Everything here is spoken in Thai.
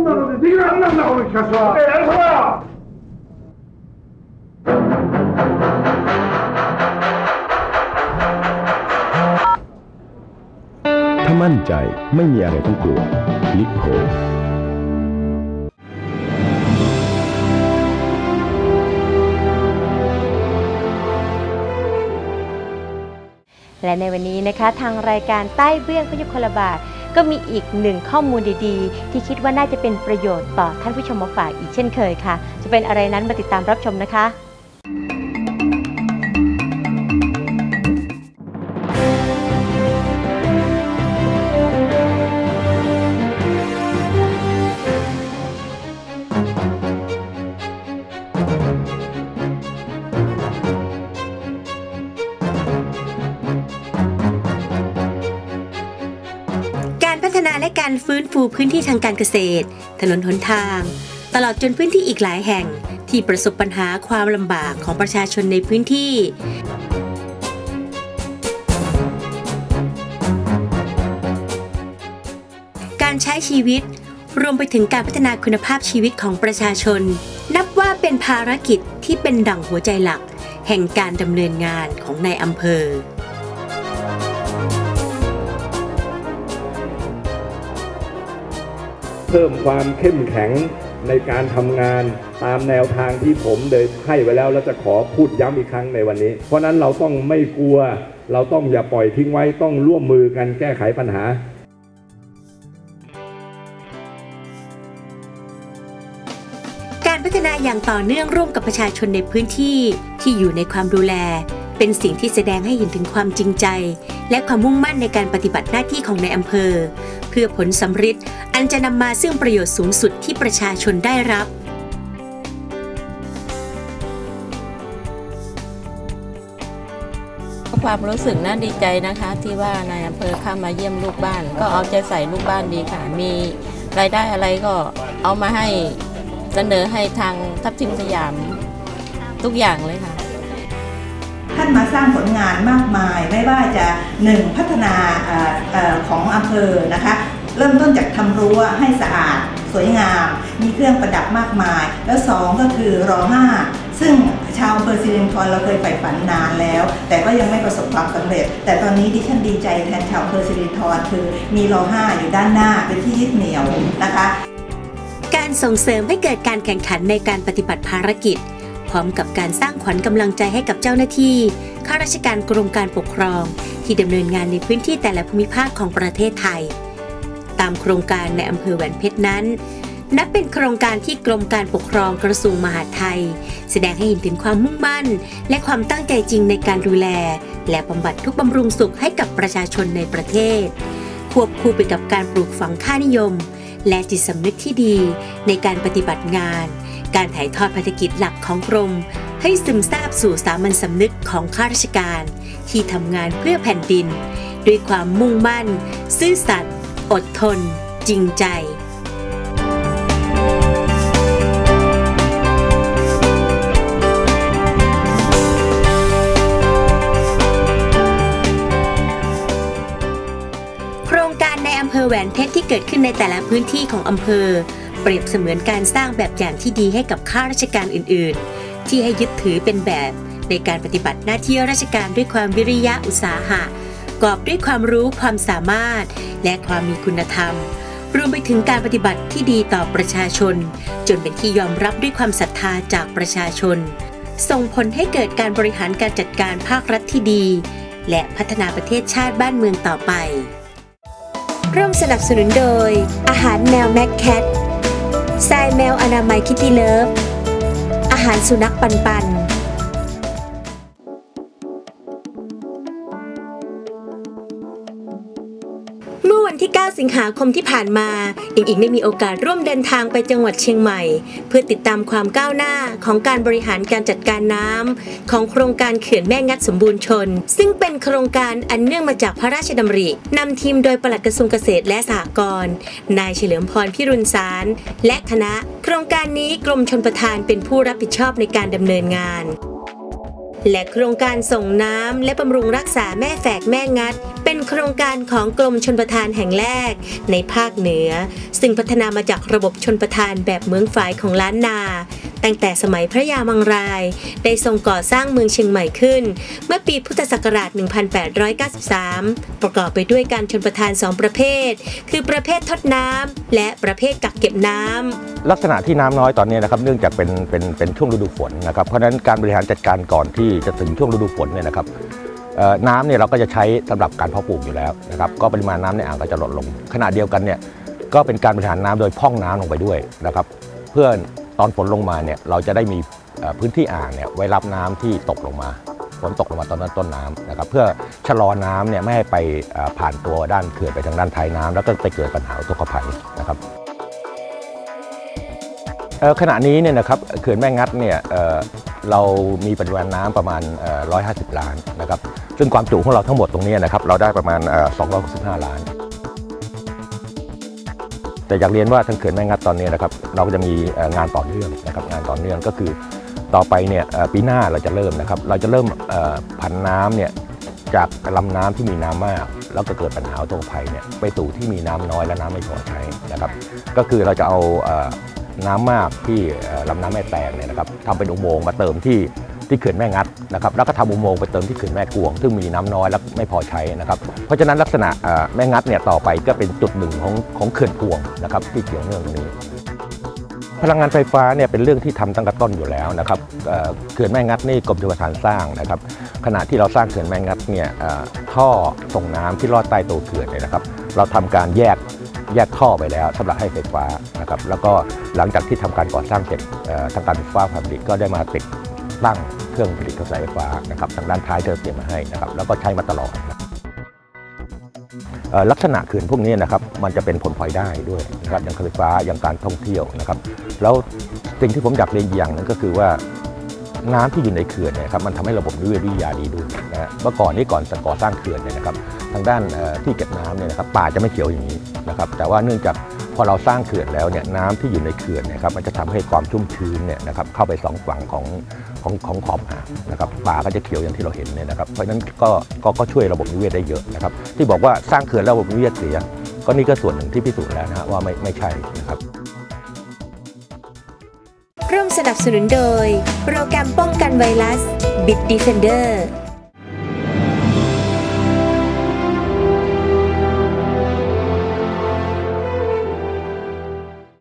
한다는데 니가 안 난다고 그렇게 해서 야 양성아ถ้ามั่นใจไม่มีอะไรต้องกลัวลิโคและในวันนี้นะคะ ทางรายการใต้เบื้องพยุคลบาท ก็มีอีกหนึ่งข้อมูลดีๆ ที่คิดว่าน่าจะเป็นประโยชน์ต่อท่านผู้ชมมาฝากอีกเช่นเคยค่ะ จะเป็นอะไรนั้นมาติดตามรับชมนะคะ การฟื้นฟูพื้นที่ทางการเกษตร ถนนหนทาง ตลอดจนพื้นที่อีกหลายแห่งที่ประสบปัญหาความลำบากของประชาชนในพื้นที่ การใช้ชีวิตรวมไปถึงการพัฒนาคุณภาพชีวิตของประชาชน นับว่าเป็นภารกิจที่เป็นดั่งหัวใจหลัก แห่งการดำเนินงานของในายอำเภอ เพิ่มความเข้มแข็งในการทำงานตามแนวทางที่ผมได้ให้ไว้แล้วแล้วจะขอพูดย้ำอีกครั้งในวันนี้ เพราะนั้นเราต้องไม่กลัว เราต้องอย่าปล่อยทิ้งไว้ต้องร่วมมือกันแก้ไขปัญหาการพัฒนาอย่างต่อเนื่องร่วมกับประชาชนในพื้นที่ที่อยู่ในความดูแล เป็นสิ่งที่แสดงให้เห็นถึงความจริงใจ และความมุ่งมั่นในการปฏิบัติหน้าที่ของในายอำเภอ เพื่อผลสำฤทธิ์อันจะนำมาซึ่งประโยชน์สูงสุดที่ประชาชนได้รับความรู้สึกน่าดีใจนะคะ ที่ว่านายอำเภอเข้ามาเยี่ยมลูกบ้าน ก็เอาใจใส่ลูกบ้านดีค่ะ มีรายได้อะไรก็เอามาให้เสนอให้ทางทัพทิมสยามทุกอย่างเลยค่ะ มาสร้างผลงานมากมาย ไม่ว่าจะหนึ่งพัฒนาออของอำเภอนะคะเริ่มต้นจากทำรั้วให้สะอาดสวยงาม มีเครื่องประดับมากมาย แล้วสองก็คือรอห้าซึ่งชาวอำเภอสิรินธรเราเคยใฝ่ฝันนานแล้ว แต่ก็ยังไม่ประสบความสำเร็จ แต่ตอนนี้ดิฉันดีใจแทนชาวอำเภอสิรินธรคือมีรอห้าอยู่ด้านหน้าเป็นที่ยึดเหนี่ยวนะคะ การส่งเสริมให้เกิดการแข่งขันในการปฏิบัติภารกิจ พร้อมกับการสร้างขวัญกำลังใจให้กับเจ้าหน้าที่ ข้าราชการกรมการปกครอง ที่ดำเนินงานในพื้นที่แต่ละภูมิภาคของประเทศไทย ตามโครงการในอำเภอแหวนเพชรนั้น นับเป็นโครงการที่กรมการปกครองกระทรวงมหาดไทย แสดงให้เห็นถึงความมุ่งมั่น และความตั้งใจจริงในการดูแล และบำบัดทุกบำรุงสุขให้กับประชาชนในประเทศ ควบคู่ไปกับการปลูกฝังค่านิยม และจิตสำนึกที่ดีในการปฏิบัติงาน การถ่ายทอดภารกิจหลักของกรม ให้ซึมซาบสู่สามัญสำนึกของข้าราชการ ที่ทำงานเพื่อแผ่นดิน ด้วยความมุ่งมั่น ซื่อสัตย์อดทน จริงใจโครงการในอำเภอแหวนเพชรที่เกิดขึ้นในแต่ละพื้นที่ของอำเภอ เปรียบเสมือนการสร้างแบบอย่างที่ดีให้กับข้าราชการอื่น ๆ ที่ให้ยึดถือเป็นแบบ ในการปฏิบัติหน้าที่ราชการด้วยความวิริยะอุตสาหะกอบด้วยความรู้ความสามารถ และความมีคุณธรรม รวมไปถึงการปฏิบัติที่ดีต่อประชาชน จนเป็นที่ยอมรับด้วยความศรัทธาจากประชาชน ส่งผลให้เกิดการบริหารการจัดการภาครัฐที่ดี และพัฒนาประเทศชาติบ้านเมืองต่อไป ร่วมสนับสนุนโดย อาหารแมวแม็กแคท ทรายแมวอนามัยคิตตี้เลิฟ อาหารสุนัขปันปันเมื่อวัน ที่ 9 สิงหาคมที่ผ่านมาอิงอิงได้มีโอกาสร่วมเดินทางไปจังหวัดเชียงใหม่ เพื่อติดตามความก้าวหน้าของการบริหารการจัดการน้ำของโครงการเขื่อนแม่งัดสมบูรณ์ชน ซึ่งเป็นโครงการอันเนื่องมาจากพระราชดำรินำทีมโดยปลัดกระทรวงเกษตรและสหกรณ์นายเฉลิมพรพิรุณสาร และคณะ โครงการนี้กรมชนประทานเป็นผู้รับผิดชอบในการดำเนินงาน และโครงการส่งน้ำและบำรุงรักษาแม่แฝกแม่งัด เป็นโครงการของกรมชนประทานแห่งแรก ในภาคเหนือ ซึ่งพัฒนามาจากระบบชนประทานแบบเมืองฝายของล้านนา ตั้งแต่สมัยพระยามังราย ได้ทรงก่อสร้างเมืองเชียงใหม่ขึ้น เมื่อปีพุทธศักราช 1893 ประกอบไปด้วยการชนประทาน2ประเภท คือประเภททดน้ำและประเภทกักเก็บน้ำลักษณะที่น้ำน้อยตอนนี้นะครับเนื่องจากเป็นเป็นเป็นช่วงฤดูฝนนะครับเพราะฉะนั้นการบริหารจัดการก่อนที่จะถึงช่วงฤดูฝนเนี่ยนะครับน้ำเนี่ยเราก็จะใช้สำหรับการเพาะปลูกอยู่แล้วนะครับก็ปริมาณน้ำในอ่างก็จะลดลงขณะเดียวกันเนี่ยก็เป็นการบริหารน้ำโดยพ่องน้ำลงไปด้วยนะครับ เพื่อ ตอนฝนลงมาเนี่ยเราจะได้มีพื้นที่อ่างเนี่ยไว้รับน้ำที่ตกลงมาฝนตกลงมาตอนนั้นต้นน้ำนะครับเพื่อชะลอน้ำเนี่ยไม่ให้ไปผ่านตัวด้านเขื่อนไปทางด้านท้ายน้ำแล้วก็ไปเกิดปัญหาอุทกภัยนะครับขณะนี้เนี่ยนะครับเขื่อนแม่งัดเนี่ยเเรามีปริมาณน้ำประมาณเอ่อ150 ล้านนะครับซึ่งความจุของเราทั้งหมดตรงนี้นะครับเราได้ประมาณเอ่อ265 ล้าน แต่อยากเรียนว่าทางเขื่อนแม่งัดตอนนี้นะครับเราก็จะมีงานต่อเนื่องนะครับงานต่อเนื่องก็คือต่อไปเนี่ยปีหน้าเราจะเริ่มนะครับเราจะเริ่มผันน้ำเนี่ยจากลำน้ำที่มีน้ำมาก แล้วก็เกิดปัญหาอุทกภัยเนี่ยไปสู่ที่มีน้ำน้อยและน้ำไม่พอใช้นะครับก็คือเราจะเอาน้ำมากที่เอ่อลำน้ำแม่แตงเนี่ยนะครับทำเป็นอุโมงค์มาเติมที่ ที่เขื่อนแม่งัดนะครับแล้วก็ทำอุโมงค์ไปเติมที่เขื่อนแม่กวง ซึ่งมีน้ำน้อยและไม่พอใช้นะครับเพราะฉะนั้นลักษณะแม่งัดเนี่ยต่อไปก็เป็นจุดหนึ่งของของเขื่อนพวงนะครับที่เกี่ยวเนื่องตรงนี้พลังงานไฟฟ้าเนี่ยเป็นเรื่องที่ทำตั้งแต่ต้นอยู่แล้วนะครับเขื่อนแม่งัดนี่กรมชลประทานสร้างนะครับขณะที่เราสร้างเขื่อนแม่งัดเนี่ยท่อส่งน้ำที่ลอดใต้ตัวเขื่อนเนี่ยนะครับ เราทำการแยกแยกท่อไปแล้วสำหรับให้ไฟฟ้านะครับแล้วก็หลังจากที่ทำการก่อสร้างเสร็จทางการไฟฟ้าฝ่ายผลิตก็ได้มาติดตั้ง รื่องผลิตกระแสไฟฟ้านะครับทางด้านท้ายเธอเตรียมมาให้นะครับแล้วก็ใช้มาตลอดลักษณะเขื่อนพวกนี้นะครับมันจะเป็นผลพลอยได้ด้วยนะครับอย่างไฟฟ้าอย่างการท่องเที่ยวนะครับ แล้วสิ่งที่ผมอยากเรียนอย่างนึงก็คือว่าน้ำที่อยู่ในเขื่อนนี่ยครับมันทำให้ระบบนิเวศวิทยาดีด้วยนะฮะเมื่อก่อนนี้ก่อนก่อสร้างเขื่อนเนี่ยนะครับ ทางด้านที่เก็บน้ำเนี่ยนะครับป่าจะไม่เขียวอย่างนี้นะครับ แต่ว่าเนื่องจาก อเราสร้างเขื่อนแล้วเนี่ยน้ำที่อยู่ในเขื่อนเนะครับมันจะทำให้ความชุ่มชื้นเนี่ยนะครับเข้าไปสองฝั่งของของของขอบอ่างนะครับป่าก็จะเขียวอย่างที่เราเห็นเนี่ยนะครับเพราะฉะนั้นก็ก็ก็ช่วยระบบนิเวศได้เยอะนะครับที่บอกว่าสร้างเขื่อนแล้วระบบนิเวศเสีย ก็นี่ก็ส่วนหนึ่งที่พิสูจน์แล้วนะฮะว่าไม่ไม่ใช่นะครับร่วมสนับสนุนโดย โปรแกรมป้องกันไวรัส Bit Defender